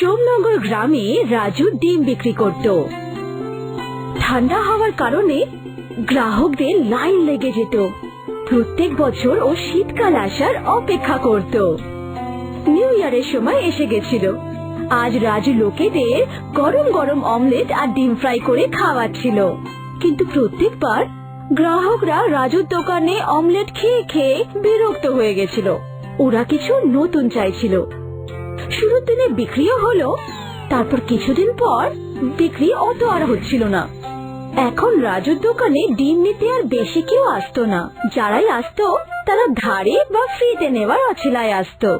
সোমনগর গ্রামে রাজু ডিম বিক্রি করত। ঠান্ডা হওয়ার কারণে গ্রাহকদের লাইন লেগে যেত। প্রত্যেক বছর ও শীতকাল আসার অপেক্ষা করত। নিউ ইয়ারের সময় এসে গেছিল। আজ রাজু লোকেদের গরম গরম অমলেট আর ডিম ফ্রাই করে খাওয়াচ্ছিল। কিন্তু প্রত্যেকবার গ্রাহকরা রাজুর দোকানে অমলেট খেয়ে খেয়ে বিরক্ত হয়ে গেছিল। ওরা কিছু নতুন চাইছিল। শুরুর দিনে বিক্রিও হলো, তারপর কিছুদিন পর বিক্রি অত আর হচ্ছিল না। এখন রাজুর দোকানে ডিম নিতে আর বেশি কেউ আসতো না। যারাই আসতো, তারা ধারে বা ফ্রিতে নেওয়ার অছিলায় আসতো।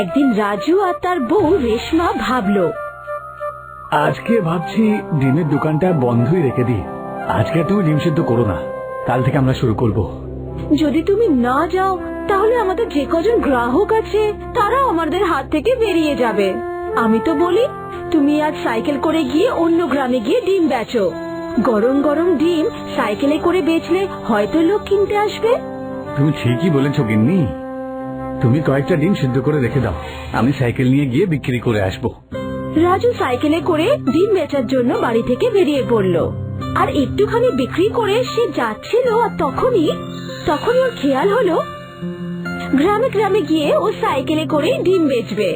একদিন রাজু আর তার বউ রেশমা ভাবলো, আজকে ভাবছি ডিমের দোকানটা বন্ধই রেখে দিই। আজকে তুমি ডিম সিদ্ধ করো না, কাল থেকে আমরা শুরু করব। যদি তুমি না যাও তাহলে আমাদের যে কজন গ্রাহক আছে তারা আমাদের হাত থেকে বেরিয়ে যাবে। আমি তো বলি তুমি আজ সাইকেল করে গিয়ে অন্য গ্রামে গিয়ে ডিম বেচো। গরম গরম ডিম সাইকেলে করে বেচলে হয়তো লোক কিনতে আসবে। তুমি ঠিকই বলেছ গিন্নি। তুমি কয়েকটা ডিম সিদ্ধ করে রেখে দাও। আমি সাইকেল নিয়ে গিয়ে বিক্রি করে আসব। রাজু সাইকেলে করে ডিম বেচার জন্য বাড়ি থেকে বেরিয়ে পড়ল। আর একটুখানি বিক্রি করে সে যাচ্ছিল আর তখনই তখনই ওর খেয়াল হলো, গ্রামে গ্রামে গিয়ে ও সাইকেলে করে ডিম বেচবে।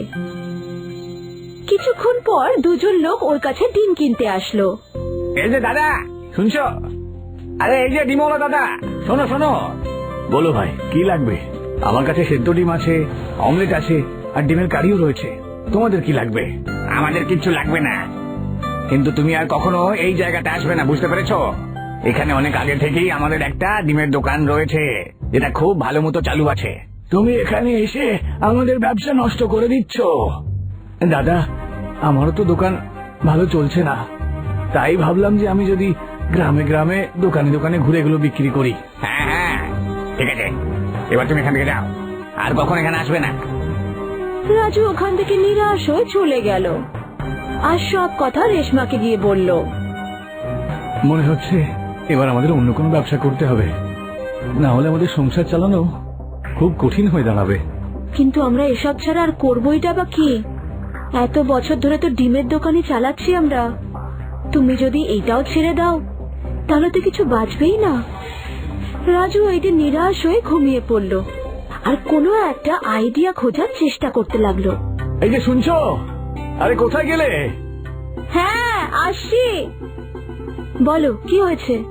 কিছুক্ষণ পর দুজন লোক ওর কাছে ডিম কিনতে আসলো। এই যে দাদা, শুনছো? আরে এই যে ডিমওয়ালা দাদা, শোনো শোনো। বলো ভাই, কি লাগবে? আমার কাছে সেদ্ধ ডিম আছে, অমলেট আছে, আর ডিমের কারিও রয়েছে। তোমাদের কি লাগবে? আমাদের কিচ্ছু লাগবে না। কিন্তু তুমি আর কখনো এই জায়গাতে আসবে না বুঝতে পেরেছ? এখানে অনেক আগে থেকেই আমাদের একটা ডিমের দোকান রয়েছে যেটা খুব ভালো মতো চালু আছে। তুমি এখানে এসে আমাদের ব্যবসা নষ্ট করে দিচ্ছ। দাদা আমারও তো দোকান ভালো চলছে না। তাই ভাবলাম যে আমি যদি গ্রামে গ্রামে দোকানে দোকানে ঘুরে এগুলো বিক্রি করি। হ্যাঁ হ্যাঁ ঠিক আছে। এবার তুমি এখান থেকে যাও। আর কখন এখানে আসবে না। রাজু ওখান থেকে নিরাশ হয়ে চলে গেল। আর সব কথা রেশমাকে গিয়ে বলল। মনে হচ্ছে এবার আমাদের অন্য কোনো ব্যবসা করতে হবে। না হলে আমাদের সংসার চালানো খুব কঠিন হয়ে দাঁড়াবে। কিন্তু আমরা এসব ছাড়া আর করবোইটা বা কি? এত বছর ধরে তো ডিমের দোকানই চালাচ্ছি আমরা। তুমি যদি এইটাও ছেড়ে দাও তাহলে তো কিছু বাঁচবেই না। রাজু এইদিন নিরাশ হয়ে ঘুমিয়ে পড়ল। আর কোনো একটা আইডিয়া খোঁজার চেষ্টা করতে লাগল। এই যে শুনছো? আরে কোথায় গেলে? হ্যাঁ আসছি। বলো কি হয়েছে?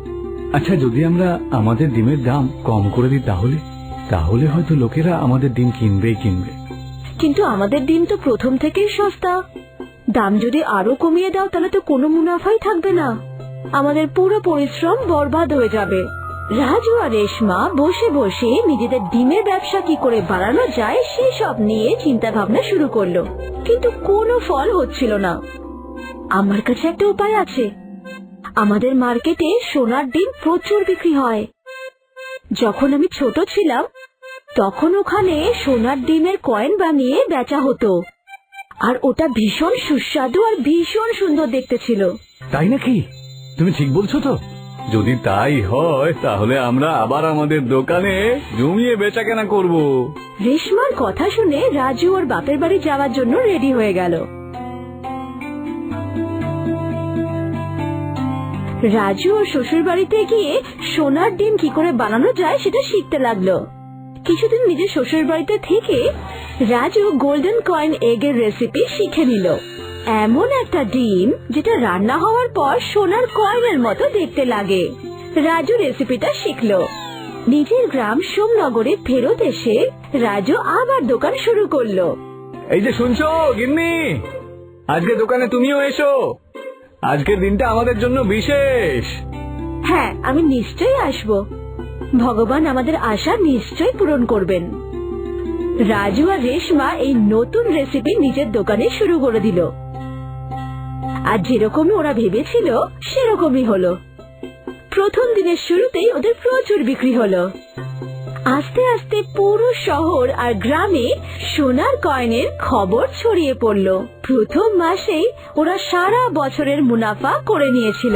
আচ্ছা যদি আমরা আমাদের ডিমের দাম কম করে দিই তাহলে? তাহলে হয়তো লোকেরা আমাদের ডিম কিনবেই কিনবে। কিন্তু আমাদের ডিম তো প্রথম থেকেই সস্তা। দাম যদি আরও কমিয়ে দাও তাহলে তো কোনো মুনাফাই থাকবে না। আমাদের পুরো পরিশ্রম বরবাদ হয়ে যাবে। রাজু আর রেশমা বসে বসে নিজেদের ডিমের ব্যবসা কি করে বাড়ানো যায় সেসব নিয়ে চিন্তা ভাবনা শুরু করল। কিন্তু কোনো ফল হচ্ছিল না। আমার কাছে একটা উপায় আছে। আমাদের মার্কেটে সোনার ডিম প্রচুর বিক্রি হয়। যখন আমি ছোট ছিলাম, তখন ওখানে সোনার ডিমের কয়েন বানিয়ে বেচা হতো। আর ওটা ভীষণ সুস্বাদু আর ভীষণ সুন্দর দেখতে ছিল। তাই নাকি? তুমি ঠিক বলছো তো? যদি তাই হয়, তাহলে আমরা আবার আমাদের দোকানে জমিয়ে বেচা কেনা করব। রেশমার কথা শুনে রাজু ওর বাপের বাড়ি যাওয়ার জন্য রেডি হয়ে গেল। রাজু ওর শ্বশুর বাড়িতে গিয়ে সোনার ডিম কি করে বানানো যায় সেটা শিখতে লাগল। কিছুদিন নিজের শ্বশুর বাড়িতে থেকে রাজু গোল্ডেন কয়েন এগের রেসিপি শিখে নিল। এমন একটা ডিম যেটা রান্না হওয়ার পর সোনার কয়েনের মতো দেখতে লাগে। রাজু রেসিপিটা শিখলো। নিজের গ্রাম সোমনগরে ফেরত এসে রাজু আবার দোকান শুরু করল। এই যে শুনছো গিন্নি? আজকে দোকানে তুমিও এসো। আজকের দিনটা আমাদের জন্য বিশেষ। হ্যাঁ আমি নিশ্চয়ই আসব। ভগবান আমাদের আশা নিশ্চয়ই পূরণ করবেন। রাজু আর রেশমা এই নতুন রেসিপি নিজের দোকানে শুরু করে দিল। আর যেরকমই ওরা ভেবেছিল, সেরকমই হলো। প্রথম দিনের শুরুতেই ওদের প্রচুর বিক্রি হলো। আস্তে আস্তে পুরো শহর আর গ্রামে সোনার কয়েনের খবর ছড়িয়ে পড়ল। প্রথম মাসেই ওরা সারা বছরের মুনাফা করে নিয়েছিল।